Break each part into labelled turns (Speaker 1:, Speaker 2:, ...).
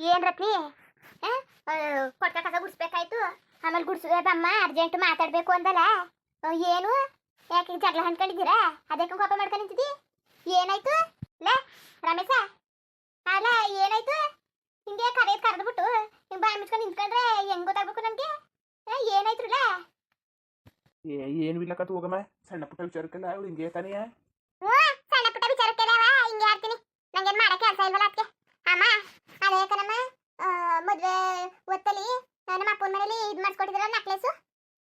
Speaker 1: ಏನ್ ರತ್ನಿ ಕೊಟ್ಟ ಕಸ ಗುಡಿಸ್ಬೇಕಾಯ್ತು. ಆಮೇಲೆ ಗುಡ್ಸಮ್ಮ ಅರ್ಜೆಂಟ್ ಮಾತಾಡ್ಬೇಕು ಅಂದಲ್ಲ. ಏನು? ಯಾಕೆ ಜಗಳ ಹಂಡ್ಕೊಂಡಿದ್ದೀರಾ? ಅದಕ್ಕೆ ಕೋಪ ಮಾಡ್ಕೊಂಡು ಏನಾಯ್ತು? ಲೇ, ರಮೇಶ. ಅಲ್ಲ ಏನಾಯ್ತು? ಹಿಂಗೆ ಕರೆದು ಕರೆದ್ಬಿಟ್ಟು ಹಿಂಗೆ ಬಾಯಿ ಮುಚ್ಕೊಂಡು ನಿಂತ್ಕೊಂಡ್ರೆ ಹೆಂಗ್ ಗೊತ್ತಾಗ್ಬೇಕು ನಮ್ಗೆ ಏನಾಯ್ತು
Speaker 2: ಏ, ಏನು ಇಲ್ಲಕತ್ತು ಹೋಗಮ್ಮ ಸಣ್ಣ ಪುಟ್ಟ ವಿಚಾರಕ್ಕೆಲ್ಲ ಅವಳು ಹಿಂಗೆ ತಾನೆಯ
Speaker 1: ಸಣ್ಣ ಪುಟ್ಟ ವಿಚಾರಕ್ಕೆಲ್ಲ ಹಿಂಗೆ ಆಡ್ತೀನಿ ನಂಗೇನ್ ಮಾಡಕ್ಕೆ ಕೆಲಸ ಇಲ್ವಲ್ಲ ಅದಕ್ಕೆ ಅಮ್ಮ ಅದೇ ಕಣಮ್ಮ ಆ, ಮದ್ವೆ ಹೊತ್ತಲ್ಲಿ ಮನೇಲಿ ಇದು ಮಾಡಿಸ್ಕೊಟ್ಟಿದ್ರ ನೆಕ್ಲೆಸ್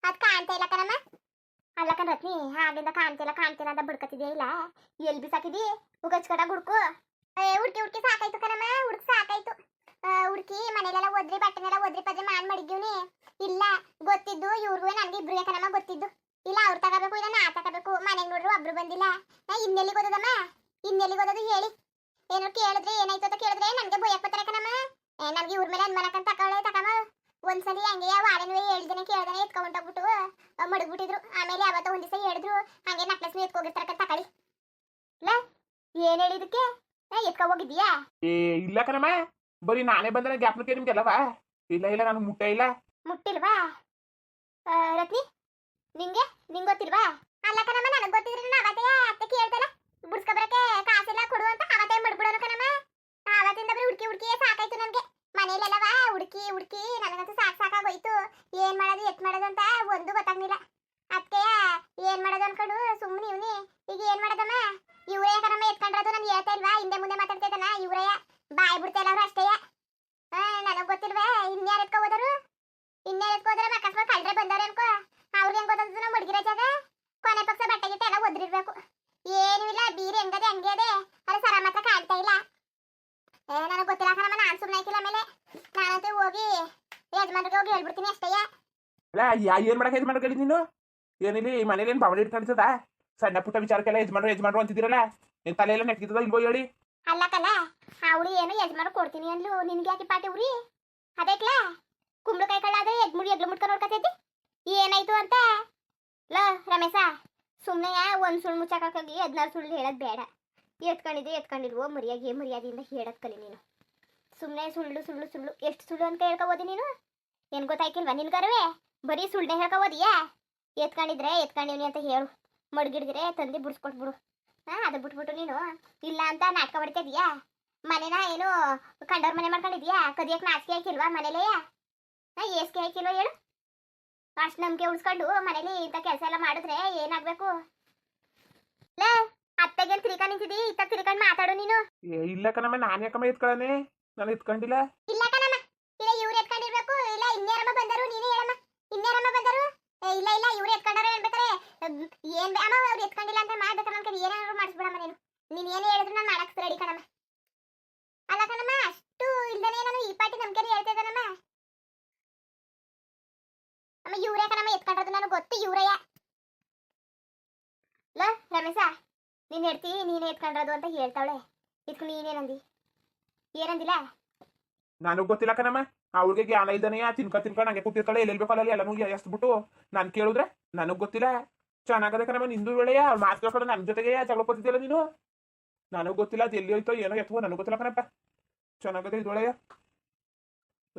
Speaker 1: ಅದು ಕಾಣ್ತಾ ಇಲ್ಲ ಕಣಮ್ಮ. ಅಲ್ಲ ಕಣ ರತ್ನಿ, ಹಾಗಿಂದ ಕಾಣ್ತಿಲ್ಲ ಕಾಣ್ತಿಲ್ಲ ಅಂತ ಬಿಡ್ಕತ್ತಿದ್ಯಾ ಇಲ್ಲ? ಎಲ್ಲಿ ಬಿಸಾಕಿದಿ? ಉಗಚ್ಕಡ ಹುಡ್ಕು ಹುಡ್ಕಿ ಹುಡ್ಕಿ ಸಾಕಾಯ್ತು ಕಣಮ್ಮ, ಹುಡ್ಕಿ ಸಾಕಾಯ್ತು. ಹುಡ್ಕಿ, ಮನೇಲೆಲ್ಲ ಒದ್ರಿ, ಬಟ್ಟೆನೆಲ್ಲ ಒದ್ರಿ ಪದ್ರಿ ಮಾಡಿ ಮಾಡಿದ್ದೀವ್ನಿ ಇಲ್ಲ, ಗೊತ್ತಿದ್ದು ಇವ್ರಿಗೂ ನನಗೆ ಇಬ್ರಿಗೆ ಕಣಮ್ಮ ಗೊತ್ತಿದ್ದು? ಇಲ್ಲ, ಅವ್ರು ತಗೋಬೇಕು, ಇಲ್ಲ ನಾ ತಗೋಬೇಕು. ಮನೆಗೆ ನೋಡ್ರು ಒಬ್ರು ಬಂದಿಲ್ಲ. ನಾ ಇನ್ನೆಲ್ಲಿಗೆ ಓದೋದಮ್ಮ ಇನ್ನೆಲ್ಲಿಗೆ ಓದೋದು ಹೇಳಿ. ಏನೋ ಕೇಳಿದ್ರೆ ಏನಾಯ್ತು ಅಂತ ಕೇಳಿದ್ರೆ ನನಗೆ ಭಯಕ್ಕೆ ಬರ್ತಾರೆ ಕಣಮ್ಮ. ನನಗೆ ಇವ್ರ ಮೇಲೆ ಅನ್ಮಾನಕ್ಕಂತ ತಗೊಳ್ಳೆ ತಕಮ್ಮ. ಒಂದ್ಸಲಿ ಹಂಗೆ ವಾರನೂ ಹೇಳ್ದೇನೆ ಕೇಳ್ದೇನೆ ಎತ್ಕೊಂಡೋಗ್ಬಿಟ್ಟು ಮಡಗ್ಬಿಟ್ಟಿದ್ರು. ಆಮೇಲೆ ಅವತ್ತ ಒಂದ್ ದಿವಸ ಹೇಳಿದ್ರು ಹಂಗೆ ನಕ್ಲೆಸ್ ಎತ್ಕೋಗಿರ್ತಾರ ತಕಳಿ. ಏನ್ ಹೇಳಿದಕ್ಕೆ ಎತ್ಕೊ ಹೋಗಿದ್ದೀಯಾ?
Speaker 2: ಏ ಇಲ್ಲ ಕಣಮ್ಮ. ಬರೀ ನಾನೇ ಬಂದ್ರೆ ಗ್ಯಾಪ್ನಕ್ಕೆ ನಿಮ್ಗೆಲ್ಲವಾ? ಇಲ್ಲ ಇಲ್ಲ ನಾನು ಮುಟ್ಟ ಇಲ್ಲ.
Speaker 1: ಮುಟ್ಟಿಲ್ವಾ? ರತ್ನಿ ನಿಂಗೆ ನಿಂಗೆ ಗೊತ್ತಿಲ್ವಾ? ಅಲ್ಲ ಕಣಮ್ಮ ನನಗೆ ಗೊತ್ತಿದ್ರೆ ನಾನು ಅವತ್ತೇ ಅತ್ತೆ ಬುಡ್ಸ್ಕೊಬರಕ್ಕೆ ಕಾಸೆಲ್ಲ ಕೊಡು ಅಂತ ಅವತ್ತೇ ಮಡ್ಬಿಡೋನು ಕಣಮ್ಮ ಅವತ್ತಿಂದ ಬರೀ ಹುಡುಕಿ ಹುಡುಕಿ ಸಾಕಾಯ್ತು ನನಗೆ ಮನೇಲೆಲ್ಲವ ಹುಡುಕಿ ಹುಡುಕಿ ನನಗಂತೂ ಸಾಕು ಸಾಕಾಗೋಯ್ತು ಏನ್ ಮಾಡೋದು ಎತ್ ಮಾಡೋದು ಅಂತ ಒಂದು ಗೊತ್ತಾಗ್ಲಿಲ್ಲ ಅದಕ್ಕೆ ಏನ್ ಮಾಡೋದು ಅನ್ಕೊಂಡು ಸುಮ್ಮನೆ ಇವ್ನಿ ಈಗ ಏನ್ ಮಾಡೋದಮ್ಮ ಇವ್ರೇ ಕಣಮ್ಮ ಎತ್ಕೊಂಡ್ರದು ನಾನು ಹೇಳ್ತಾ ಇಲ್ವಾ ಹಿಂದೆ ಮುಂದೆ ಮಾತಾಡ್ತಾ ಇದ್ದಾನ ಇವ್ರೇ ಬಾಯ್ ಬಿಡ್ತಾ ಇಲ್ಲ ಅವ್ರು ಅಷ್ಟೇ ನನಗೆ ಗೊತ್ತಿಲ್ವೇ ಇನ್ಯಾರು ಎತ್ಕೊ ಹೋದರು ಇನ್ಯಾರು ಎತ್ಕೊ ಹೋದ್ರೆ ಅಕಸ್ಮಾತ್ ಕಳ್ರೆ ಬಂದವ್ರೆ ಅನ್ಕೋ ಅವ್ರಿಗೆ ಹೆಂಗ್ ಗೊತ್ತದ ನಾವು ಮಡಗಿರೋ ಜಾಗ ಕೊನೆ ಪಕ್ಷ ಬಟ್ಟೆ ಗಿಟ್ಟೆ ಎಲ್ಲ ಒದ್ರಿರ್ಬೇಕು ಏನೂ ಇಲ್ಲ ಬೀರಿ ಹೆಂಗದೆ ಹಂಗೆ ಅದೇ ಅರೆ ಸರ ಮಾತ್ರ ಕಾಣ್ತಾ ಇಲ್ಲ ಏ ನನಗೆ ಗೊತ್ತಿಲ್ಲ ಕಣಮ್ಮ ನಾನು ಸುಮ್ಮನೆ ಹಾಕಿಲ್ಲ ಆಮೇಲೆ ನಾನಂತೂ ಹೋಗಿ ಯಜಮಾನ್ರಿಗೆ ಹೋಗಿ ಹೇಳ್ಬಿಡ್ತೀನಿ ಅಷ್ಟೇ
Speaker 2: ಅಲ್ಲ ಯಾ ಏನು ಮಾಡಕ್ಕೆ ಯಜಮಾನ್ರು ನೀನು? ಏನಿಲ್ಲ ಈ ಮನೇಲಿ ಏನು ಬಾವಳಿ ಇಟ್ಕೊಂಡಿರ್ತದ ಸಣ್ಣ ಪುಟ್ಟ ವಿಚಾರಕ್ಕೆಲ್ಲ ಯಜಮಾನ್ರು ಯಜಮಾನ್ರು ಅಂತಿದ್ದೀರಲ್ಲ? ನಿನ್ ತಲೆ ಎಲ್ಲ ನೆಟ್ಕಿರ್ತದ ಇಲ್ವೋ ಹೇಳಿ?
Speaker 1: ಅಲ್ಲ ಕಲ್ಲ ಅವಳು ಏನು ಯಜಮಾನ ಕೊಡ್ತೀನಿ ಅಂದ್ಲು ನಿನ್ಗೆ ಯಾಕೆ ಪಾಟಿ ಉರಿ ಅದಕ್ಲ ಕುಂಬಳಕಾಯಿ ಕಳ್ಳಾದ್ರೆ ಎಗ್ಮುಡಿ ಎಗ್ಲು ಮುಟ್ಕೊಂಡು ನೋಡ್ಕತೈತಿ ಏನಾಯ್ತು ಅಂತ? ಲ ರಮೇಶ ಸುಮ್ಮನೆ ಒಂದು ಸುಳ್ಳು ಮುಚ್ಚಾಕಿ ಹದಿನಾರು ಸುಳ್ಳು ಹೇಳೋದು ಬೇಡ. ಎತ್ಕೊಂಡಿದ್ದೆ ಎತ್ಕೊಂಡಿಲ್ವೋ ಮರ್ಯಾದೆ ಮರ್ಯಾದೆಯಿಂದ ಹೇಳೋದು ಕಲಿ ನೀನು. ಸುಮ್ಮನೆ ಸುಳ್ಳು ಸುಳ್ಳು ಸುಳ್ಳು ಎಷ್ಟು ಸುಳ್ಳು ಅಂತ ಹೇಳ್ಕೊಬೋದಿ ನೀನು? ಏನು ಗೊತ್ತಾಯ್ತಿಲ್ವ ನಿನ್ಗರ್ವೆ? ಬರೀ ಸುಳ್ಳೆ ಹೇಳ್ಕೋಬೋದಿಯಾ? ಎತ್ಕೊಂಡಿದ್ರೆ ಎತ್ಕೊಂಡಿವ್ನಿ ಅಂತ ಹೇಳು. ಮಡ್ಗಿಡಿದ್ರೆ ತಂದು ಬಿಡಿಸ್ಕೊಟ್ಬಿಡು ಹಾ ಅದು ಬಿಟ್ಬಿಟ್ಟು ನೀನು. ಇಲ್ಲ ಅಂತ ನಾಟಕ ಹೊಡಿತಾ ಮನೇನ ಏನು ಕಂಡವ್ರ ಮನೆ ಮಾಡ್ಕೊಂಡಿದ್ಯಾ? ಕದಿಯಕ್ಕೆ ನಾಚಿಕೆ ಹಾಕಿಲ್ವಾ ಮನೇಲೇ? ಹಾ ಏಸ್ಕೆ ಹಾಕಿಲ್ವಾ ಹೇಳು. ಅಷ್ಟು ನಂಬಿಕೆ ಉಳಿಸ್ಕೊಂಡು ಮನೇಲಿ ಇಂಥ ಕೆಲಸ ಎಲ್ಲ ಮಾಡಿದ್ರೆ ಏನಾಗ್ಬೇಕು? ಲೇ ಅತ್ತೆಗೆ ತಿರ್ಕ ನಿಂತಿದಿ? ಇತ್ತ ತಿರ್ಕೊಂಡು ಮಾತಾಡು ನೀನು.
Speaker 2: ಇಲ್ಲ ಕಣಮ್ಮ ನಾನು ಯಾಕಮ್ಮ ಎತ್ಕೊಳ್ಳನೆ ನಾನು ಎತ್ಕೊಂಡಿಲ್ಲ?
Speaker 1: ಇಲ್ಲ ಇವ್ರು ಎತ್ಕೊಂಡಿರ್ಬೇಕು ಇಲ್ಲ ಇನ್ಯಾರಮ್ಮ ಬಂದರು ನೀನೇ ಹೇಳಮ್ಮ ಇನ್ಯಾರಮ್ಮ ಬಂದರು ಏ, ಇಲ್ಲ ಇಲ್ಲ ಇವ್ರು ಎತ್ಕೊಂಡಾರ ಹೇಳ್ಬೇಕಾರೆ ಅಹ್, ಏನ್ ಅಮ್ಮ, ಅವ್ರು ಎತ್ಕೊಂಡಿಲ್ಲ ಅಂತ ಮಾಡ್ಬೇಕಮ್ಮ ಅನ್ಕೊಂಡು ಏನಾದ್ರು ಮಾಡಿಸ್ಬಿಡಮ್ಮ ನೀನು. ನೀನ್ ಏನ್ ಹೇಳಿದ್ರು ನಾನು ಮಾಡಕ್ ರೆಡಿ ಕಣಮ್ಮ. ಅಲ್ಲ ಕಣಮ್ಮ, ಅಷ್ಟು ಇಲ್ದನೆ ನಾನು ಈ ಪಾಟಿ ನಂಬಿಕೆ ಹೇಳ್ತಾ ಇದ್ದಾನಮ್ಮ. ಅಮ್ಮ, ಇವ್ರೇ ಕಣಮ್ಮ ಎತ್ಕೊಂಡ್ರದು ನನಗೆ ಗೊತ್ತು, ಇವ್ರೇ. ಲ, ರಮೇಶ, ನೀನ್ ಹೇಳ್ತಿ ನೀನೇ ಎತ್ಕೊಂಡ್ರದು ಅಂತ ಹೇಳ್ತಾವಳೆ. ಇದಕ್ಕೆ ನೀನೇನಂದಿ? ಏನಂದಿಲ್ಲ?
Speaker 2: ನನಗೆ ಗೊತ್ತಿಲ್ಲ ಕಣಮ್ಮ. ಅವಳಿಗೆ ಜ್ಞಾನ ಇಲ್ದನೆ ತಿನ್ಕ ತಿನ್ಕೊಂಡು ಹಂಗೆ ಕೂತಿರ್ತಾಳೆ, ಎಲ್ಲೆಲ್ಲಿ ಬೇಕಲ್ಲ ಎಲ್ಲನೂ ಎಸ್ಬಿಟ್ಟು. ನಾನು ಕೇಳಿದ್ರೆ ನನಗೆ ಗೊತ್ತಿಲ್ಲ. ಚೆನ್ನಾಗದೆ ಕಣಮ್ಮ, ನಿಂದು ವೇಳೆಯ ಮಾತು ಕೇಳ್ಕೊಂಡು ನನ್ನ ಜೊತೆಗೆ ಜಗಳ ಕೊತ್ತಿದ್ದಿಲ್ಲ ನೀನು? ನನಗೆ ಗೊತ್ತಿಲ್ಲ, ಅದು ಎಲ್ಲಿ ಹೋಯ್ತೋ ಏನೋ ಎತ್ತೋ ನನಗೆ ಗೊತ್ತಿಲ್ಲ ಕಣಪ್ಪ. ಚೆನ್ನಾಗದ ಇದೊಳೆಯ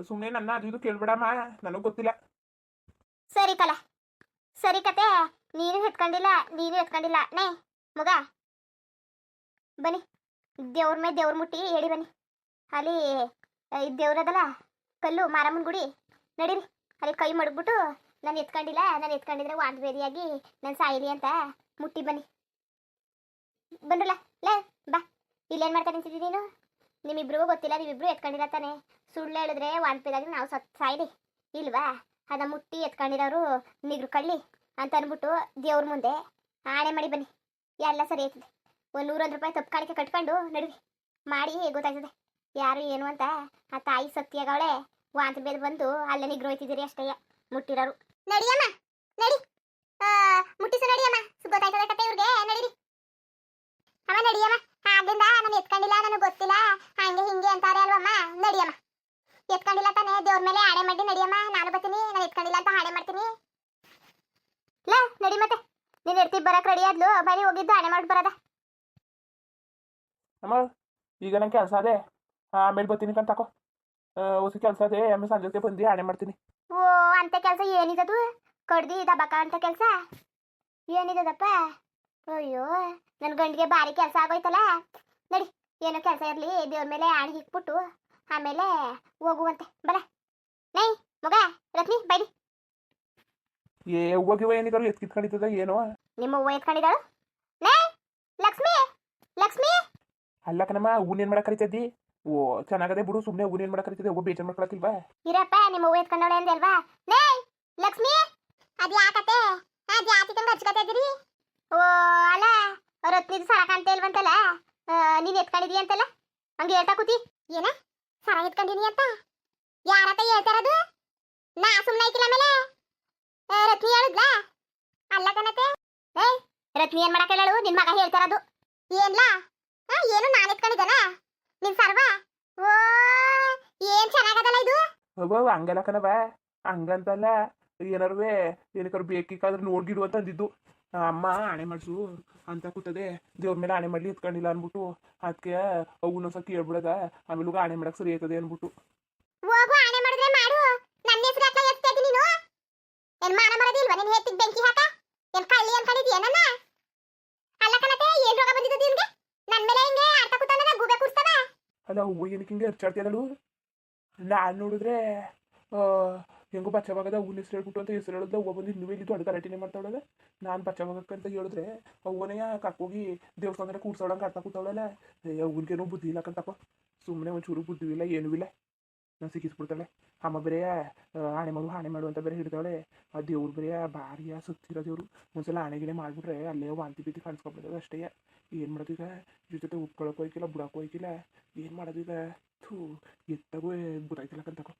Speaker 2: ಸುಮ್ಮನೆ ನನ್ನ ಅದು ಇದು ಕೇಳ್ಬೇಡಮ್ಮ, ನನಗೆ ಗೊತ್ತಿಲ್ಲ.
Speaker 1: ಸರಿ ಕಲ. ಸರಿ ಕತೆ, ನೀನು ಎತ್ಕೊಂಡಿಲ್ಲ ನೀನು ಎತ್ಕೊಂಡಿಲ್ಲ. ನೇ, ಮಗ. ಬನ್ನಿ, ದೇವ್ರ ಮೇಲೆ ದೇವ್ರ ಮುಟ್ಟಿ ಹೇಳಿ ಬನ್ನಿ. ಅಲ್ಲಿ ದೇವ್ರದಲ್ಲ ಕಲ್ಲು, ಮಾರಮ್ಮನ ಗುಡಿ. ನಡೀರಿ, ಅಲ್ಲಿ ಕೈ ಮಡಗ್ಬಿಟ್ಟು ನಾನು ಎತ್ಕೊಂಡಿಲ್ಲ, ನಾನು ಎತ್ಕೊಂಡಿದ್ರೆ ವಾಂತ ಬೇರಿಯಾಗಿ ನಾನು ಸಾಯಿಲಿ ಅಂತ. ಮುಟ್ಟಿ ಬನ್ನಿ. ಬಂದ್ರಲ್ಲ, ಲೇ, ಬಾ. ಇಲ್ಲೇನು ಮಾಡ್ತಾ ನಿಂತಿದ್ದಿ ನೀನು? ನಿಮ್ಮಿಬ್ರಿಗೂ ಗೊತ್ತಿಲ್ಲ, ನೀವಿಬ್ರು ಎತ್ಕೊಂಡಿರ ತಾನೆ. ಸುಳ್ಳು ಹೇಳಿದ್ರೆ ವಾಂತ ಬೇದಾಗಿ ನಾವು ಸತ್ ಸಾಯಿಲಿ ಇಲ್ವಾ? ಅದ ಮುಟ್ಟಿ ಎತ್ಕೊಂಡಿರೋರು ನಿಗ್ರು ಕಳ್ಳಿ ಅಂತ ಅಂದ್ಬಿಟ್ಟು ದೇವ್ರ ಮುಂದೆ ಆಣೆ ಮಾಡಿ ಬನ್ನಿ. ಎಲ್ಲ ಸರಿ ಆಯ್ತದೆ. ಒಂದು ನೂರೊಂದು ರೂಪಾಯಿ ತಪ್ಪು ಕಾಣಿಕೆ ಕಟ್ಕೊಂಡು ನಡುವೆ ಮಾಡಿ ಗೊತ್ತಾಗ್ತದೆ ಯಾರು ಏನು ಅಂತ. ಆ ತಾಯಿ ಸತ್ಯಾಗವಳೆ ವಾಂತಿ ಬೇದ ಬಂದು ಅಲ್ಲೇ ನಿಗ್ರು ಹೋಯ್ತಿದ್ದೀರಿ ಅಷ್ಟೇ ಮುಟ್ಟಿರೋರು. ನಡಿಯಮ್ಮ ನಡಿ. ಮುಟ್ಟಿಸು ನಡಿಯಮ್ಮ ಗೊತ್ತಾಯ್ತದೆ ಕತೆ ಇವ್ರಿಗೆ? ನಡೀರಿ. ಅಮ್ಮ ನಡಿಯಮ್ಮ ಆಗಿಂದ ನಾನು ಎತ್ಕೊಂಡಿಲ್ಲ, ನನಗೆ ಗೊತ್ತಿಲ್ಲ. ಹಂಗೆ ಹಿಂಗೆ ಅಂತಾರೆ ಅಲ್ವಮ್ಮ. ನಡಿಯಮ್ಮ ಎತ್ಕೊಂಡಿಲ್ಲ ತಾನೇ, ದೇವ್ರ ಮೇಲೆ ಆಣೆ ಮಾಡಿ ನಡಿಯಮ್ಮ ನಾನು ಬರ್ತೀನಿ, ನಾನು ಎತ್ಕೊಂಡಿಲ್ಲ ಅಂತ ಆಣೆ ಮಾಡ್ತೀನಿ. ಇಲ್ಲ ನಡಿ ಮತ್ತೆ. ನೀನು ಎಡ್ತಿ ಬರಕ್ ರೆಡಿ ಆದ್ಲು? ಬರೀ ಹೋಗಿದ್ದು ಆಣೆ ಮಾಡಿ ಬರದ.
Speaker 2: ಅಮ್ಮ, ಈಗ ನಂಗೆ ಕೆಲಸ ಅದೇ. ಆಮೇಲೆ ಬರ್ತೀನಿ ಅಂತ ತಕೋ. ಹೊಸ ಕೆಲಸ ಅದೇ ಆಮೇಲೆ ಸಂಜೆ ಬಂದು ಆಣೆ ಮಾಡ್ತೀನಿ.
Speaker 1: ಓ ಅಂತ ಕೆಲಸ ಏನಿದದು ಕಡ್ದಿ ದಬಕ ಅಂತ ಕೆಲಸ? ಏನಿದದಪ್ಪ? ಅಯ್ಯೋ ನನ್ನ ಗಂಡಿಗೆ ಭಾರಿ ಕೆಲಸ ಆಗೋಯ್ತಲ್ಲ? ನಡಿ ಏನೋ ಕೆಲಸ ಇರಲಿ ದೇವ್ರ ಮೇಲೆ ಆಣಿ ಇಕ್ಬಿಟ್ಟು ಆಮೇಲೆ ಹೋಗುವಂತೆ. ಬಲ ನೈ ಮಗ ರತ್ನಿ ಬೈರಿ.
Speaker 2: ಏ ಹೋಗಿವ ಏನಿದ್ರು ಎತ್ ಕಿತ್ಕೊಂಡಿದ್ದದ ಏನೋ?
Speaker 1: ನಿಮ್ಮ ಹೂವು ಎತ್ಕೊಂಡಿದ್ದಾಳು ನೈ ಲಕ್ಷ್ಮಿ ಲಕ್ಷ್ಮಿ.
Speaker 2: ಅಲ್ಲ ಕಣಮ್ಮ ಹೂನ್ ಏನ್ ಮಾಡಕ್ ಕರಿತಿದ್ದಿ ಓ ಚೆನ್ನಾಗದೆ ಬಿಡು ಸುಮ್ಮನೆ ಹೂನ್ ಏನ್ ಮಾಡಕ್ ಕರಿತಿದ್ದೆ ಒಬ್ಬ ಬೇಜಾರ್ ಮಾಡ್ಕೊಳಕಿಲ್ವಾ
Speaker 1: ಇರಪ್ಪ, ನಿಮ್ಮ ಹೂವು ಎತ್ಕೊಂಡವಳೆ ಅಂದಲ್ವಾ ನೈ ಲಕ್ಷ್ಮಿ, ಅದು ಯಾಕತೆ ಅದು ಯಾಕೆ ತಂಗ ಹಚ್ಕತಾ ಇದೀರಿ ಓ, ಅಲ್ಲ ರತ್ನಿದು ಸರ ಕಾಣ್ತಾ ಇಲ್ವಂತಲ್ಲ? ನೀನು ಎತ್ಕೊಂಡಿದೀಯ ಅಂತಲ್ಲ? ಹಂಗೆ ಹೇಳ್ತಾ ಕೂತಿ. ಏನ? ಸರ ಎತ್ಕೊಂಡಿನಿ ಅಂತ? ಯಾರತ್ತ ಹೇಳ್ತಾರದು ನಾ ಸುಮ್ಮನೆ ಐತಿಲ್ಲ ಆಮೇಲೆ? ರತ್ನಿ ಹೇಳಿದ್ಲಾ? ಅಲ್ಲ ಕಣತೆ. ಏಯ್ ರತ್ನಿ ಏನ್ ಮಾಡಕ್ಕೆ ಹೇಳು ನಿನ್ ಮಗ ಹೇಳ್ತಾರದು ಏನ್ಲಾ? ಏನು ನಾನು ಎತ್ಕೊಂಡಿದ್ದಾನ? ನಿನ್ ಸರ್ವ? ಓ ಏನ್ ಚೆನ್ನಾಗದಲ್ಲ ಇದು?
Speaker 2: ಅವ್ವ ಹಂಗಲ್ಲ ಕಣವ ಹಂಗಂತಲ್ಲ ಏನಾರುವೆ ಏನಕ್ಕಾರು ಬೇಕಿಕ್ಕಾದ್ರೆ ನೋಡ್ಗಿಡು ಅಂತ ಅಂದಿದ್ದು. ಅಮ್ಮ ಆಣೆ ಮಾಡಿಸು ಅಂತ ಕೂತದೆ. ದೇವ್ರ ಮೇಲೆ ಆಣೆ ಮಾಡ್ಲಿ ಎತ್ಕೊಂಡಿಲ್ಲ ಅನ್ಬಿಟ್ಟು ಅದಕ್ಕೆ ಅವನೊಂದ್ಸ ಕೇಳ್ಬಿಡದ ಆಮೇಲೆ ಆಣೆ ಮಾಡಕ್ ಸರಿ ಆಯ್ತದೆ ಅನ್ಬಿಟ್ಟು
Speaker 1: ಹೋಗು ಆಣೆ ಮಾಡಿದ್ರೆ ಮಾಡು. ನನ್ನ ಹೆಸರು ಹಾಕ ಎತ್ತಾ ನೀನು. ಏನ್ ಮಾನ ಮರದಿಲ್ವಾ ನಿನ್ ಹೆತ್ತಿಗೆ ಬೆಂಕಿ ಹಾಕ? ಏನ್ ಕಳ್ಳಿ ಅನ್ಕೊಂಡಿದ್ಯಾ ನನ್ನ? ಅಲ್ಲ ಕಣತೆ ಏನ್ ರೋಗ ಬಂದಿದ್ದು ನಿನ್ಗೆ? ನನ್ ಮೇಲೆ ಹಿಂಗೆ ಅರ್ಥ ಕೂತಾನ ಗೂಬೆ ಕೂರ್ಸ್ತಾನ
Speaker 2: ಅಲ್ಲ ಹೂವು ಏನಕ್ಕೆ ಹಿಂಗೆ ಹರ್ಚಾಡ್ತಿಯಲ್ಲೂ ನಾನು ನೋಡಿದ್ರೆ ಹೆಂಗು ಬಚ್ಚವಾಗದ ಹೂವಿನ ಹೆಸರು ಹೇಳ್ಬಿಟ್ಟು ಅಂತ ಹೆಸರು ಹೇಳಿದ್ರೆ ಹೂವು ಬಂದು ಇನ್ನೂ ಇಲ್ಲಿ ದೊಡ್ಡ ಗಲಾಟಿನೇ ಮಾಡ್ತಾವಳಲ್ಲ ನಾನು ಬಚ್ಚವಾಗಕ್ಕಂತ ಹೇಳಿದ್ರೆ ಹೂವನೆಯ ಕಾಕೋಗಿ ದೇವಸ್ಥಾನದಲ್ಲಿ ಕೂರ್ಸೋಳಂಗೆ ಆಡ್ತಾ ಕೂತಾವಳಲ್ಲ ಹೂವಿನ್ಗೇನೋ ಬುದ್ಧಿ ಇಲ್ಲ ಕಂತಪ್ಪ ಸುಮ್ಮನೆ ಒಂಚೂರು ಬುದ್ಧಿ ಇಲ್ಲ ಏನೂ ಇಲ್ಲ. ಸಿಕ್ಕಿಸ್ಬಿಡ್ತಾಳೆ ಅಮ್ಮ ಬೇರೆ ಆಣೆ ಮಾಡು ಆಣೆ ಮಾಡು ಅಂತ ಬೇರೆ ಹಿಡ್ತಾಳೆ ಆ ದೇವ್ರು ಬೇರೆ ಭಾರಿಯ ಸುತ್ತಿರೋ ದೇವ್ರು. ಒಂದ್ಸಲ ಆಣೆ ಗಿಣೆ ಮಾಡಿಬಿಟ್ರೆ ಅಲ್ಲೇ ವಾಂತಿ ಬೀತಿ ಕಾಣಿಸ್ಕೊಬಿಡೋದು ಅಷ್ಟೇ. ಏನು ಮಾಡೋದು ಈಗ? ಇದ್ರ ಜೊತೆ ಉಪ್ಕೊಳಕ್ಕೆ ಹೋಯ್ಕಿಲ್ಲ ಬುಡಕ್ಕೆ ಹೋಯ್ಕಿಲ್ಲ. ಏನು ಮಾಡೋದು ಈಗ? ಥೂ, ಎತ್ತಾಗೂ ಗೊತ್ತಾಯ್ತಿಲ್ಲ ಕಂತಕೋ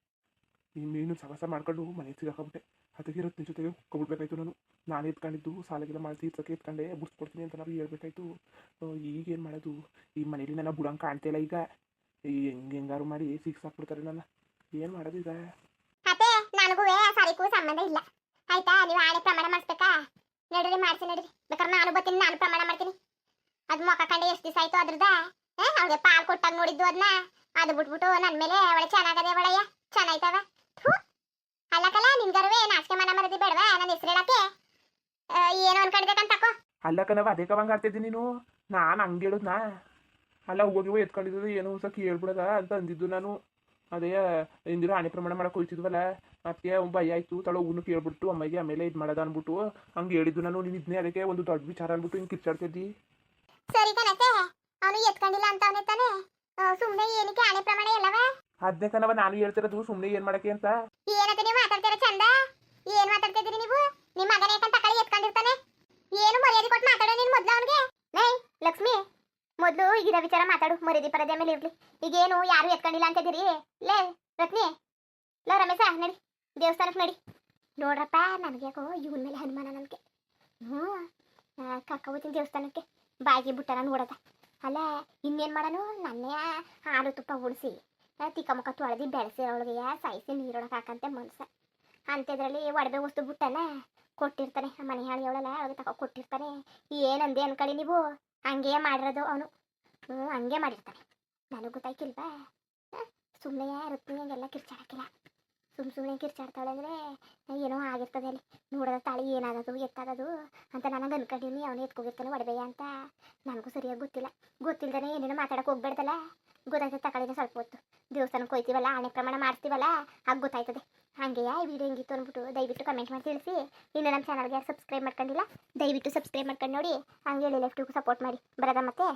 Speaker 2: ಈ ಮೀನು ಸಹವಾಸ ಮಾಡ್ಕೊಂಡು ಮನೆಗೆ ಸಿಗಾಕೊಂಬಿಟ್ಟೆ. ಅದಕ್ಕೆ ರತ್ನ ಜೊತೆಗೆ ಹೋಗ್ಬಿಡ್ಬೇಕಾಯ್ತು ನಾನು. ನಾನು ಎತ್ಕೊಂಡಿದ್ದು, ಸಾಲಗೆಲ್ಲ ಮಾಡಿ ತೀರ್ಸಕ್ಕೆ ಎತ್ಕೊಂಡೆ, ಬಿಡಿಸ್ಕೊಡ್ತೀನಿ ಅಂತ ನಾವು ಹೇಳ್ಬೇಕಾಯ್ತು. ಈಗೇನು ಮಾಡೋದು? ಈ ಮನೇಲಿ ನನ್ನ ಬುಡಂಗೆ ಕಾಣ್ತಿಲ್ಲ ಈಗ. ಹೆಂಗೆ ಹೆಂಗಾರು ಮಾಡಿ ಸಿಕ್ಸ್ ಹಾಕ್ಬಿಡ್ತಾರೆ ನನ್ನ. ಏನು ಮಾಡೋದಿದ
Speaker 1: ಅತ್ತೆ ನನಗೂ ಸಾರಿಗೂ ಸಂಬಂಧ ಇಲ್ಲ. ಆಯ್ತಾ ನೀವು ಆಣೆ ಪ್ರಮಾಣ ಮಾಡಿಸ್ಬೇಕಾ? ನಡ್ರಿ ಮಾಡ್ಸಿ ನಡ್ರಿ. ಬೇಕಾದ್ರೆ ನಾನು ಬರ್ತೀನಿ ನಾನು ಪ್ರಮಾಣ ಮಾಡ್ತೀನಿ. ಅದು ಮೊಕ ಕಂಡು ಎಷ್ಟು ದಿವಸ ಆಯ್ತು ಅದ್ರದ ಅವ್ಗೆ ಪಾಲ್ ಕೊಟ್ಟಾಗ ನೋಡಿದ್ದು ಅದನ್ನ ಅದು ಬಿಟ್ಬಿಟ್ಟು ನನ್ನ ಮೇಲೆ ಅವಳೆ ಚೆನ್ನಾಗದೆ ಒಳಯ್ಯ ಚೆನ್ನಾಯ್ತವ. ಅಲ್ಲಕಲ್ಲ ನಿನ್ಗರುವೆ ನಾಚಿಕೆ ಮನ ಮರದಿ ಬೇಡವಾ? ನನ್ನ ಹೆಸರು ಹೇಳಕ್ಕೆ. ಏನು
Speaker 2: ಅಲ್ಲ ಕಣವ ಅದೇ ಕವಂಗ ಆಡ್ತಿದ್ದಿ ನೀನು? ನಾನು ಹಂಗೆ ಹೇಳುದ್ನಾ? ಅಲ್ಲ ಹೋಗಿ ಎತ್ಕೊಂಡಿದ್ದು ಏನು ಸಹ ಕೇಳ್ಬಿಡದ ಅಂತ ಅಂದಿದ್ದು ನಾನು. ಅದೇ ಇಂದಿರಾ ಹಣೆ ಪ್ರಮಾಣ ಮಾಡಕ್ಕೆ ಹೋಯ್ತಿದ್ವಲ್ಲ ಮತ್ತೆ ಭಯ ಆಯ್ತು ತಳ ಹೂನು ಕೇಳ್ಬಿಟ್ಟು ಅಮ್ಮಗೆ ಆಮೇಲೆ ಇದು ಮಾಡೋದ ಅನ್ಬಿಟ್ಟು ಹಂಗೆ ಹೇಳಿದ್ದು ನಾನು ನೀನು ಇದನ್ನೇ ಅದಕ್ಕೆ ಒಂದು ದೊಡ್ಡ ವಿಚಾರ ಅನ್ಬಿಟ್ಟು ಹಿಂಗೆ ಕಿರ್ಚಾಡ್ತಿದ್ದಿ.
Speaker 1: ಸರಿ ಕಣತೆ ಅವನು ಎತ್ಕೊಂಡಿಲ್ಲ ಅಂತ ಅವನೇ ತಾನೆ? ಸುಮ್ಮನೆ ಏನಕ್ಕೆ ಆಣೆ ಪ್ರಮಾಣ ಎಲ್ಲವ?
Speaker 2: ಅದನ್ನೇ ಕಣವ ನಾನು ಹೇಳ್ತಿರೋದು ಸುಮ್ಮನೆ ಏನು ಮಾಡಕ್ಕೆ ಅಂತ.
Speaker 1: ಏನಂತ ನೀವು ಮಾತಾಡ್ತೀರ ಚಂದ? ಏನು ಮಾತಾಡ್ತಿದ್ದೀರಿ ನೀವು? ನಿಮ್ಮ ಮಗನ ಯಾಕಂತ ಕಳಿ ಎತ್ಕೊಂಡಿರ್ತಾನೆ? ಏನು ಮರ್ಯಾದೆ ಕೊಟ್ಟು ಮಾತಾಡೋ ನೀನು ಮೊದ್ಲು ಅವನಿಗೆ? ನೈ ಲಕ್ಷ್ಮಿ ಮೊದಲು ಇರೋ ವಿಚಾರ ಮಾತಾಡು ಮರ್ಯಾದೆ ಪರದೆ ಮೇಲೆ ಇರ್ಲಿ. ಈಗೇನು ಯಾರು ಎತ್ಕೊಂಡಿಲ್ಲ ಅಂತ ಇದೀರಿ ಲೇ, ರತ್ನಿ. ಲೋ, ರಮೇಶ, ನಡಿ. ದೇವಸ್ಥಾನಕ್ಕೆ ನಡಿ. ನೋಡ್ರಪ್ಪ, ನನಗೆ ಯಾಕೋ ಇವನ್ ಮೇಲೆ ಹನುಮಾನ ನನಗೆ. ಹ್ಞೂ ಕಕ್ಕ ಹೋಗ್ತೀನಿ ದೇವಸ್ಥಾನಕ್ಕೆ. ಬಾಯಿಗೆ ನಾನು ನೋಡದ. ಅಲ್ಲ, ಇನ್ನೇನು ಮಾಡೋನು? ನನ್ನೇ ಹಾಲು ತುಪ್ಪ ಉಳಿಸಿ ತಿಕ್ಕ ಮುಖ ತೊಳೆದು ಬೆಳೆಸಿ ಅವಳಿಗೆ ಸಾಯಿಸಿ ನೀರೊಳಗೆ ಹಾಕಂತೆ ಮನ್ಸ. ಅಂಥದ್ರಲ್ಲಿ ಒಡವೆ ವಸ್ತು ಬಿಟ್ಟನ ಕೊಟ್ಟಿರ್ತಾನೆ. ಮನೆ ಹಾಳಿ ಅವಳಲ್ಲ, ಅವಳಿಗೆ ತಗೋ ಕೊಟ್ಟಿರ್ತಾನೆ. ಏನಂದೆ ಅನ್ಕೊಳ್ಳಿ ನೀವು? ಹಂಗೆ ಮಾಡಿರೋದು ಅವನು. ಹ್ಞೂ, ಹಂಗೆ ಮಾಡಿರ್ತಾನೆ. ನನಗೆ ಗೊತ್ತಾಯ್ತಿಲ್ವಾ? ಸುಮ್ಮನೆ ರತ್ನಿ ಹಂಗೆಲ್ಲ ಕಿರ್ಚಾಡಕ್ಕಿಲ್ಲ. ಸುಮ್ ಸುಮ್ಮನೆ ಕಿರ್ಚಾಡ್ತಾಳೆ ಅಂದರೆ ಏನೋ ಆಗಿರ್ತದೆ ಅಲ್ಲಿ. ನೋಡದ ತಾಳಿ ಏನಾಗದು ಎತ್ತಾಗದು ಅಂತ ನನಗೆ ಅನ್ಕೊಂಡಿನಿ. ಅವನು ಎತ್ಕೋಗಿರ್ತಾನೆ ಒಡಬೇಯ ಅಂತ. ನನಗೂ ಸರಿಯಾಗಿ ಗೊತ್ತಿಲ್ಲ. ಗೊತ್ತಿಲ್ಲದೇ ಏನೇನೋ ಮಾತಾಡಕ್ಕೆ ಹೋಗ್ಬೇಡ್ದಲ್ಲ. ಗೊತ್ತಾಯ್ತದೆ ತಗೊಳ್ಳಿನ ಸ್ವಲ್ಪ ಹೊತ್ತು. ದೇವಸ್ಥಾನಕ್ಕೆ ಹೋಯ್ತೀವಲ್ಲ, ಆಣೆ ಪ್ರಮಾಣ ಮಾಡ್ತೀವಲ್ಲ ಆಗ ಗೊತ್ತಾಯ್ತದೆ. ಹಾಗೆಯಾ ಈ ವಿಡಿಯೋ ಹೆಂಗಿತ್ತು ಅಂದ್ಬಿಟ್ಟು ದಯವಿಟ್ಟು ಕಮೆಂಟ್ ಮಾಡಿ ತಿಳಿಸಿ. ಇನ್ನು ನಮ್ಮ ಚಾನಲ್ಗೆ ಯಾರು ಸಬ್ಸ್ಕ್ರೈಬ್ ಮಾಡ್ಕೊಂಡಿಲ್ಲ, ದಯವಿಟ್ಟು ಸಬ್ಸ್ಕ್ರೈಬ್ ಮಾಡ್ಕೊಂಡು ನೋಡಿ. ಹಂಗೆ ಲೆಫ್ಟಿಗೂ ಸಪೋರ್ಟ್ ಮಾಡಿ. ಬರೋದ ಮತ್ತೆ?